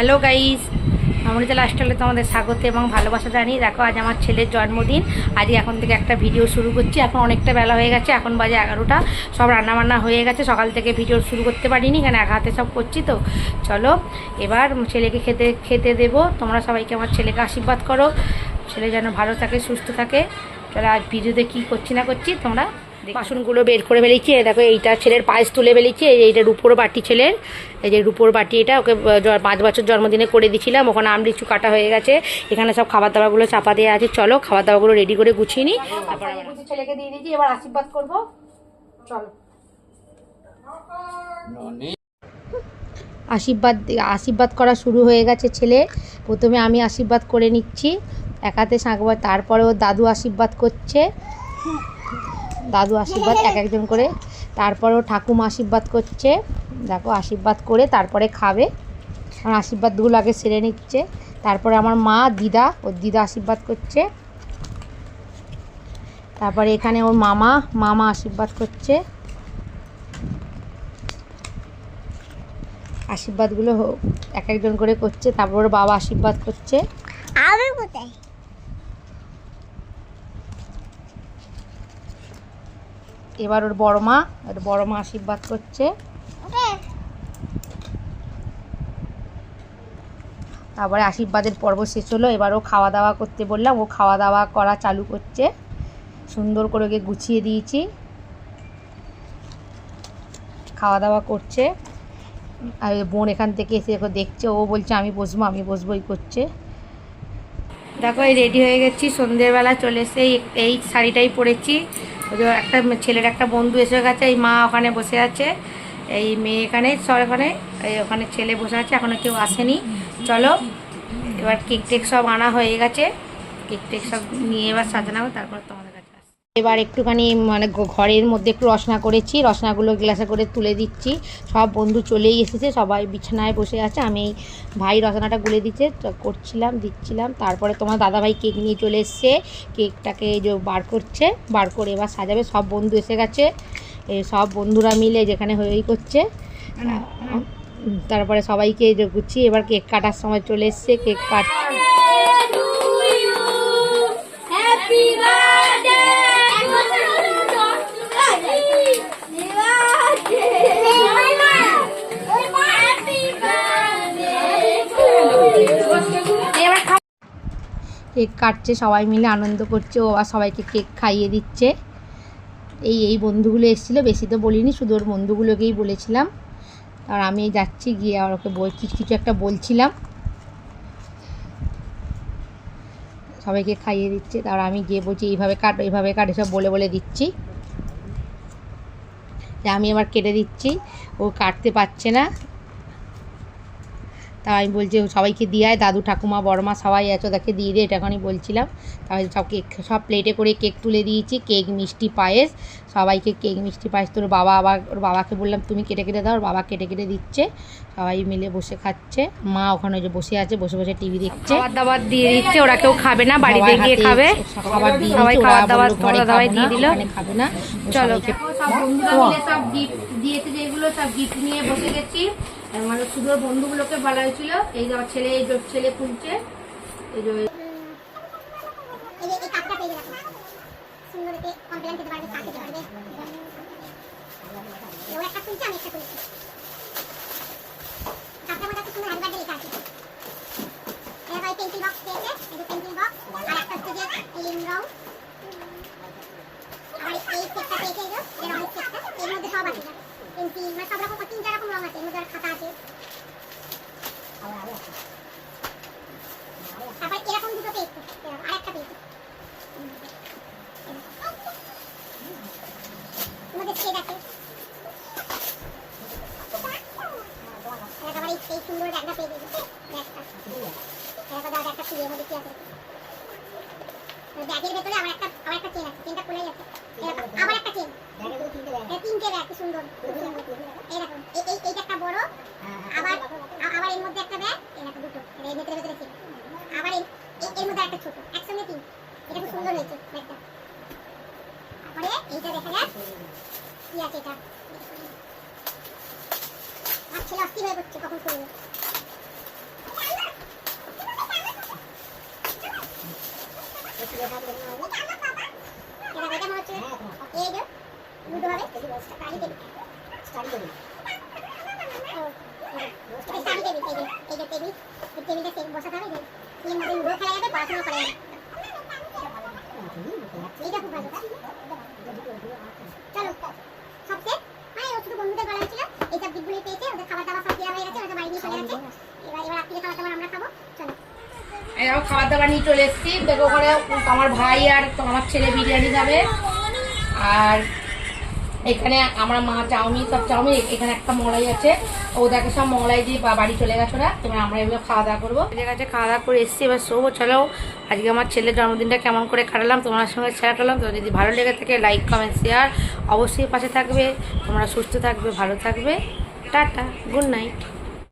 Hello guys Amrita লাস্টালে তোমাদের স্বাগত এবং ভালোবাসা জানি দেখো, আজ আমার ছেলের জন্মদিন। আজ এখন থেকে একটা ভিডিও শুরু করছি। এখন অনেকটা বেলা হয়ে গেছে, এখন বাজে এগারোটা। সব রান্নাবান্না হয়ে গেছে, সকাল থেকে ভিডিও শুরু করতে পারিনি কেন এক হাতে সব করছি তো। চলো, এবার ছেলেকে খেতে খেতে দেবো। তোমরা সবাইকে আমার ছেলেকে আশীর্বাদ করো। ছেলে যেন ভালো থাকে, সুস্থ থাকে। চলো, আজ ভিডিওতে কী করছি না করছি, তোমরা। বাসনগুলো বের করে ফেলেছি দেখো এইটা ছেলের পায়েস তুলে ফেলেছি এইটা রুপোর বাটি ছেলের। এই যে রুপোর বাটি এটা ওকে পাঁচ বছর জন্মদিনে করে দিয়েছিলাম ওখানে আমলিচু কাটা হয়ে গেছে। এখানে সব খাবার দাবারগুলো চাপা দেওয়া আছে। চলো খাবার দাবারগুলো রেডি করে গুছিয়ে নিই। তারপর ছেলেকে দিয়ে দিয়েছি এবার আশীর্বাদ করব। চলো। আশীর্বাদ আশীর্বাদ করা শুরু হয়ে গেছে ছেলে। প্রথমে আমি আশীর্বাদ করে নিচ্ছি। একাতে সাঁকবার তারপরে ওর দাদু আশীর্বাদ করছে। দাদু আশীর্বাদ, এক একজন করে। তারপরে ও ঠাকুমা আশীর্বাদ করছে। দেখো, আশীর্বাদ করে তারপরে খাবে। আমার আশীর্বাদগুলো আগে সেরে নিচ্ছে। তারপরে আমার মা, দিদা, ওর দিদা আশীর্বাদ করছে। তারপরে এখানে ওর মামা মামা আশীর্বাদ করছে। আশীর্বাদগুলো এক একজন করে করছে। তারপর বাবা আশীর্বাদ করছে। আমি কোথায়? এবার ওর বড় মা, ওর বড় মা আশীর্বাদ করছে। তারপরে আশীর্বাদের পর্ব শেষ হলো, এবার ও খাওয়া দাওয়া করতে বললাম। ও খাওয়া দাওয়া করা চালু করছে। সুন্দর করে ওকে গুছিয়ে দিয়েছি। খাওয়া দাওয়া করছে। আর বোন এখান থেকে এসে দেখছে, ও বলছে, আমি বসবো, আমি বসবোই করছে। দেখো, এই রেডি হয়ে গেছি। সন্ধ্যেবেলা চলে এসে এই- এই শাড়িটাই পরেছি। ওই যে একটা ছেলের একটা বন্ধু এসে গেছে, এই মা ওখানে বসে আছে, এই মেয়ে এখানে, সর ওখানে এই ওখানে ছেলে বসে আছে এখনও কেউ আসেনি চলো, এবার কেক টেক সব আনা হয়ে গেছে, কেক টেক সব নিয়ে এবার সাজানো তারপর আসব। এবার একটুখানি মানে ঘরের মধ্যে একটু রসনা করেছি, রসনাগুলো গ্লাসে করে তুলে দিচ্ছি। সব বন্ধু চলেই এসেছে, সবাই বিছানায় বসে আছে। আমি ভাই রসনাটা গুলে দিচ্ছে করছিলাম, দিচ্ছিলাম। তারপরে তোমার দাদাভাই কেক নিয়ে চলে এসছে। কেকটাকে যে বার করছে, বার করে এবার সাজাবে। সব বন্ধু এসে গেছে। সব বন্ধুরা মিলে যেখানে হয়েই করছে। তারপরে সবাইকে যে গুছিয়ে এবার কেক কাটার সময় চলে এসছে, কেক কাট কেক কাটছে, সবাই মিলে আনন্দ করছে, ও আর সবাইকে কেক খাইয়ে দিচ্ছে। এই এই বন্ধুগুলো এসেছিল, বেশি তো বলিনি, শুধু ওর বন্ধুগুলোকেই বলেছিলাম। আর আমি যাচ্ছি, গিয়ে আর ওকে বল, কিছু কিছু একটা বলছিলাম। সবাইকে খাইয়ে দিচ্ছে তার আমি গিয়ে বলছি, এইভাবে কাট এইভাবে কাট, এসব বলে বলে দিচ্ছি। আমি এবার কেটে দিচ্ছি, ও কাটতে পারছে না। তা আমি বলছি সবাইকে দিয়ে আয় দাদু ঠাকুমা বড়মা সবাই আছে ওদেরকে দিয়ে দিয়ে এটা এখনই বলছিলাম। তাই সব কেক সব প্লেটে করে কেক তুলে দিয়েছি কেক মিষ্টি পায়েস। সবাইকে কেক মিষ্টি পায়েস তোর বাবা আবার ওর বাবাকে বললাম তুমি কেটে কেটে দাও। ওর বাবা কেটে কেটে দিচ্ছে সবাই মিলে বসে খাচ্ছে। মা ওখানে যে বসে আছে বসে বসে টিভি দেখছে। খাবার দাবার দিয়ে দিচ্ছে ওরা কেউ খাবে না বাড়িতে গিয়ে খাবে। খাবার দিয়ে সবাই খাবার দাবার ঘরে সবাই দিয়ে দিল। খাবে না। চলো। সব বন্ধুরা মিলে সব গিফট দিয়েছে যেগুলো সব গিফট নিয়ে বসে গেছি। মানে শুধু বন্ধুগুলোকে বলা হয়েছিল এই যে আমার ছেলে, এই ছেলে খুলছে এই যে পেন্সিল বক্স পেয়েছে পেন্সিল বক্স আর একটা হচ্ছে যে রং আর এই সেটটা পেয়েছে এই যে এই রঙের সেটটা এর মধ্যে সব আছে পেন্সিল মানে সব রকম তিন চার রকম রং আছে আর খাতা আছে তারপর এরকম দুটো পেয়েছে আর একটা মধ্যে ছেদ আছে একেবারে এই সুন্দর ব্যাগটা পেয়ে গেছে ব্যাগটা এরকম একটা খুলে মধ্যে কি আছে ব্যাগের ভেতরে আবার একটা আবার একটা চেন আছে চেনটা খুলে যাচ্ছে আবার একটা চেন তিনটে ব্যাগ কি সুন্দর। এই এই- এইটা একটা বড় আবার আবার এর মধ্যে একটা ব্যাগ এরকম দুটো। এর ভেতরে ভেতরে চেন আবার এই এই- এর মধ্যে একটা ছোট একসঙ্গে তিন। এটা খুব সুন্দর হয়েছে ব্যাগটা। তারপরে এইটা দেখা যাক। কি আছে এটা? ছেলে অস্থির হয়ে পড়ছে কখন করবে এটা এটা মনে হচ্ছে এই যে দুটো হবে স্টাডি টেবিল স্টাডি টেবিল এই টেবিলটা সেট বসাতে হবে যে এর মধ্যে লুডো খেলা যাবে পড়াশোনা করা যাবে এইটা খুব ভালো চলো সব সেট মানে ও শুধু বন্ধুদের বলা হয়েছিল এইসব দিকগুলি পেয়েছে ওদের খাবার দাবার সব দেওয়া হয়ে গেছে ওদের বাড়ি নিয়ে চলে গেছে এবার এবার রাত্রিরে খাবার দাবার আমরা খাব চলো দেখো খাবার দাবার নিয়ে চলে এসেছি। দেখো ওখানে আমার ভাই আর আমার ছেলে বিরিয়ানি খাবে। আর এখানে আমার মা চাউমিন, সব চাউমিন, এখানে একটা মলাই আছে। ওদেরকে সব মলাই দিয়ে বাড়ি চলে গেছে ওরা। এবার আমরা এগুলো খাওয়া দাওয়া করব। এদের কাছে খাওয়া দাওয়া করে এসেছি। এবার শোবো, চলো। আজকে আমার ছেলের জন্মদিনটা কেমন করে কাটালাম তোমার সঙ্গে শেয়ার করলাম। তো যদি ভালো লেগে থাকে লাইক কমেন্ট শেয়ার অবশ্যই পাশে থাকবে। তোমরা সুস্থ থাকবে, ভালো থাকবে। Tata good night